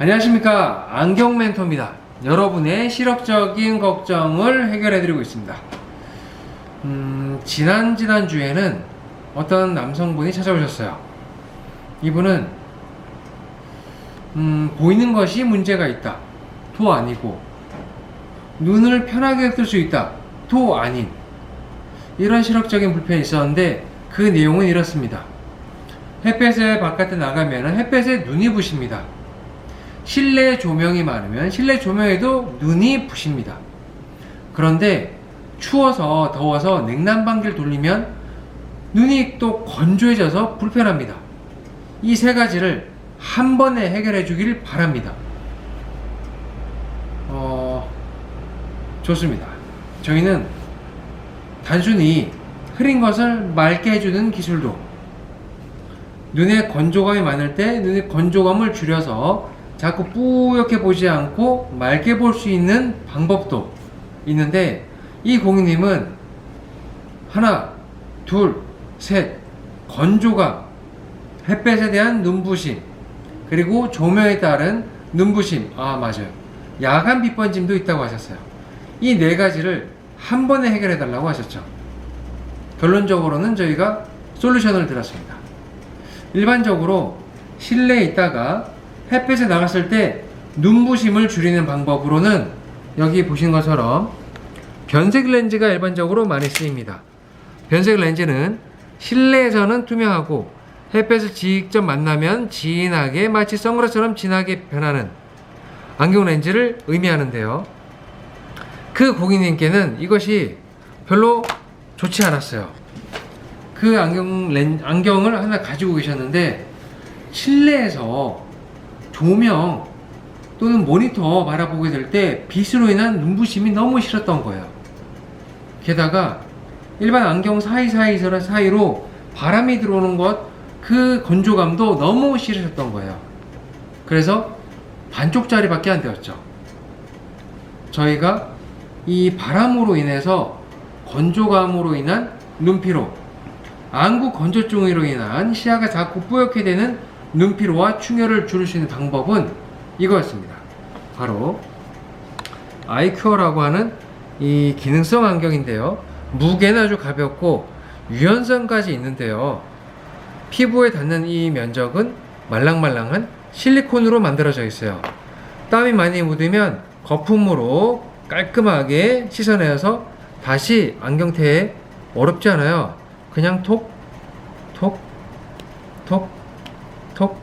안녕하십니까 안경 멘토입니다. 여러분의 실업적인 걱정을 해결해 드리고 있습니다. 음, 지난 지난 주에는 어떤 남성분이 찾아오셨어요. 이분은 음, 보이는 것이 문제가 있다. 도 아니고 눈을 편하게 뜰 수 있다. 도 아닌 이런 실업적인 불편이 있었는데 그 내용은 이렇습니다. 햇볕에 바깥에 나가면 햇볕에 눈이 부십니다. 실내 조명이 많으면 실내 조명에도 눈이 부십니다. 그런데 추워서 더워서 냉난방기를 돌리면 눈이 또 건조해져서 불편합니다. 이 세 가지를 한 번에 해결해 주길 바랍니다. 어, 좋습니다. 저희는 단순히 흐린 것을 맑게 해주는 기술도 눈에 건조감이 많을 때 눈의 건조감을 줄여서 자꾸 뿌옇게 보지 않고 맑게 볼 수 있는 방법도 있는데 이 고객님은 하나, 둘, 셋 건조감, 햇볕에 대한 눈부심, 그리고 조명에 따른 눈부심, 아 맞아요. 야간 빛번짐도 있다고 하셨어요. 이 네 가지를 한 번에 해결해 달라고 하셨죠. 결론적으로는 저희가 솔루션을 드렸습니다. 일반적으로 실내에 있다가 햇볕에 나갔을 때 눈부심을 줄이는 방법으로는 여기 보신 것처럼 변색 렌즈가 일반적으로 많이 쓰입니다. 변색 렌즈는 실내에서는 투명하고 햇볕을 직접 만나면 진하게 마치 선글라스처럼 진하게 변하는 안경 렌즈를 의미하는데요. 그 고객님께는 이것이 별로 좋지 않았어요. 그 안경 렌, 안경을 하나 가지고 계셨는데 실내에서 조명 또는 모니터 바라보게 될 때 빛으로 인한 눈부심이 너무 싫었던 거예요. 게다가 일반 안경 사이사이 사이로 바람이 들어오는 것 그 건조감도 너무 싫으셨던 거예요. 그래서 반쪽짜리밖에 안 되었죠. 저희가 이 바람으로 인해서 건조감으로 인한 눈피로, 안구 건조증으로 인한 시야가 자꾸 뿌옇게 되는 눈피로와 충혈을 줄일 수 있는 방법은 이거였습니다. 바로 아이큐어라고 하는 이 기능성 안경인데요. 무게는 아주 가볍고 유연성까지 있는데요. 피부에 닿는 이 면적은 말랑말랑한 실리콘으로 만들어져 있어요. 땀이 많이 묻으면 거품으로 깔끔하게 씻어내어서 다시 안경테에 어렵지 않아요. 그냥 톡, 톡, 톡, 톡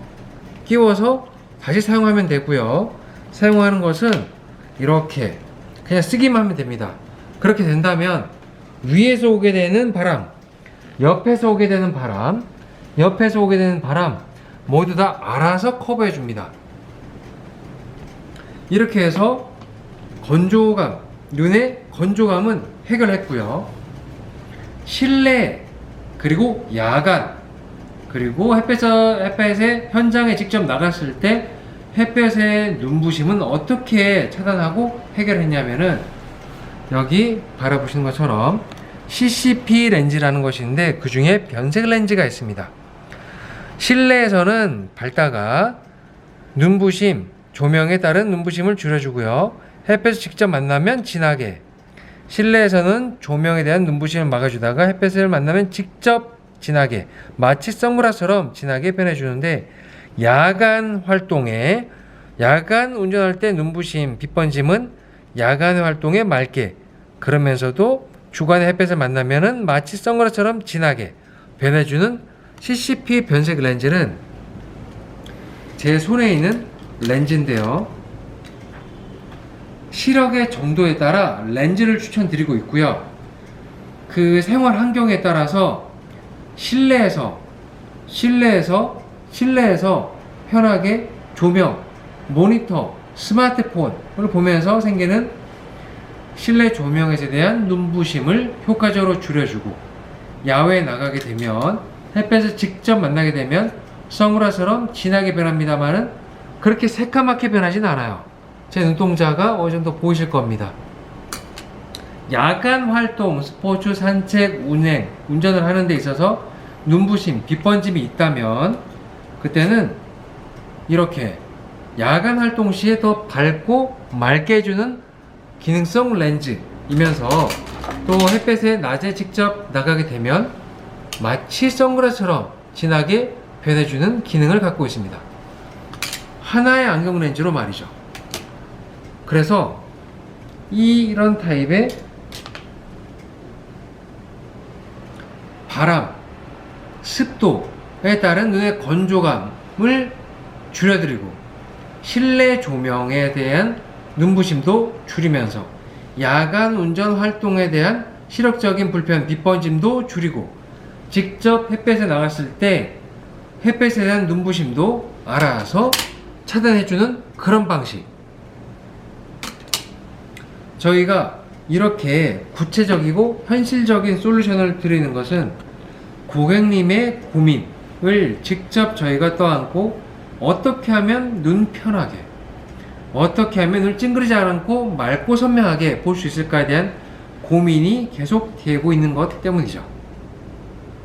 끼워서 다시 사용하면 되고요. 사용하는 것은 이렇게 그냥 쓰기만 하면 됩니다. 그렇게 된다면 위에서 오게 되는 바람, 옆에서 오게 되는 바람, 옆에서 오게 되는 바람 모두 다 알아서 커버해 줍니다. 이렇게 해서 건조감, 눈의 건조감은 해결했고요. 실내 그리고 야간 그리고 햇볕에, 햇볕에 현장에 직접 나갔을 때 햇볕의 눈부심은 어떻게 차단하고 해결했냐면은 여기 바라보시는 것처럼 CCP 렌즈라는 것인데 그 중에 변색 렌즈가 있습니다. 실내에서는 밝다가 눈부심, 조명에 따른 눈부심을 줄여주고요. 햇볕을 직접 만나면 진하게. 실내에서는 조명에 대한 눈부심을 막아주다가 햇볕을 만나면 직접 진하게. 마치 선글라스처럼 진하게 변해주는데 야간 활동에 야간 운전할 때 눈부심, 빛번짐은 야간 활동에 맑게. 그러면서도 주간에 햇볕을 만나면은 마치 선글라스처럼 진하게 변해주는 CCP 변색 렌즈는 제 손에 있는 렌즈인데요. 시력의 정도에 따라 렌즈를 추천드리고 있고요. 그 생활 환경에 따라서 실내에서 실내에서 실내에서 편하게 조명, 모니터, 스마트폰을 보면서 생기는 실내 조명에 대한 눈부심을 효과적으로 줄여주고 야외에 나가게 되면 햇볕을 직접 만나게 되면 선글라스처럼 진하게 변합니다만은 그렇게 새까맣게 변하진 않아요. 제 눈동자가 어느 정도 보이실 겁니다. 야간 활동, 스포츠, 산책, 운행, 운전을 하는 데 있어서 눈부심, 빛번짐이 있다면 그때는 이렇게 야간 활동 시에 더 밝고 맑게 해주는 기능성 렌즈이면서 또 햇볕에 낮에 직접 나가게 되면 마치 선글라스처럼 진하게 변해주는 기능을 갖고 있습니다. 하나의 안경 렌즈로 말이죠. 그래서 이런 타입의 바람, 습도에 따른 눈의 건조감을 줄여드리고 실내 조명에 대한 눈부심도 줄이면서 야간 운전 활동에 대한 시력적인 불편, 빛번짐도 줄이고 직접 햇볕에 나갔을 때 햇볕에 대한 눈부심도 알아서 차단해주는 그런 방식. 저희가 이렇게 구체적이고 현실적인 솔루션을 드리는 것은 고객님의 고민을 직접 저희가 떠안고 어떻게 하면 눈 편하게, 어떻게 하면 눈 찡그리지 않고 맑고 선명하게 볼 수 있을까에 대한 고민이 계속 되고 있는 것 때문이죠.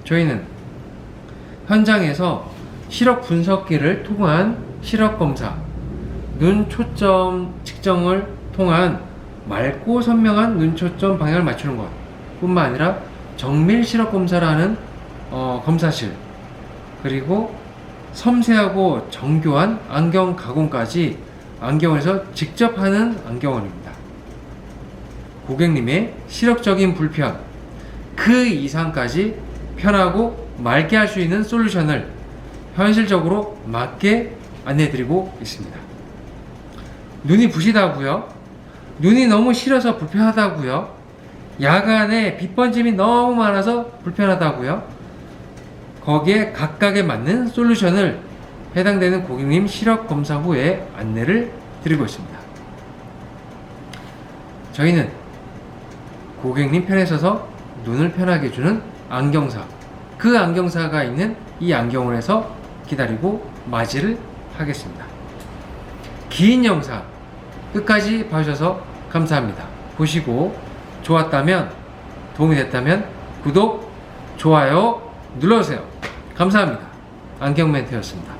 저희는 현장에서 시력 분석기를 통한 시력 검사, 눈 초점 측정을 통한 맑고 선명한 눈 초점 방향을 맞추는 것 뿐만 아니라 정밀 시력 검사라는 어, 검사실 그리고 섬세하고 정교한 안경 가공까지 안경원에서 직접 하는 안경원입니다. 고객님의 시력적인 불편 그 이상까지 편하고 맑게 할 수 있는 솔루션을 현실적으로 맞게 안내드리고 있습니다. 눈이 부시다고요? 눈이 너무 싫어서 불편하다고요? 야간에 빛 번짐이 너무 많아서 불편하다고요? 거기에 각각에 맞는 솔루션을 해당되는 고객님 시력 검사 후에 안내를 드리고 있습니다. 저희는 고객님 편에 서서 눈을 편하게 해주는 안경사, 그 안경사가 있는 이 안경원에서 기다리고 맞이를 하겠습니다. 긴 영상 끝까지 봐주셔서 감사합니다. 보시고 좋았다면 도움이 됐다면 구독, 좋아요 눌러주세요. 감사합니다. 안경 멘트였습니다.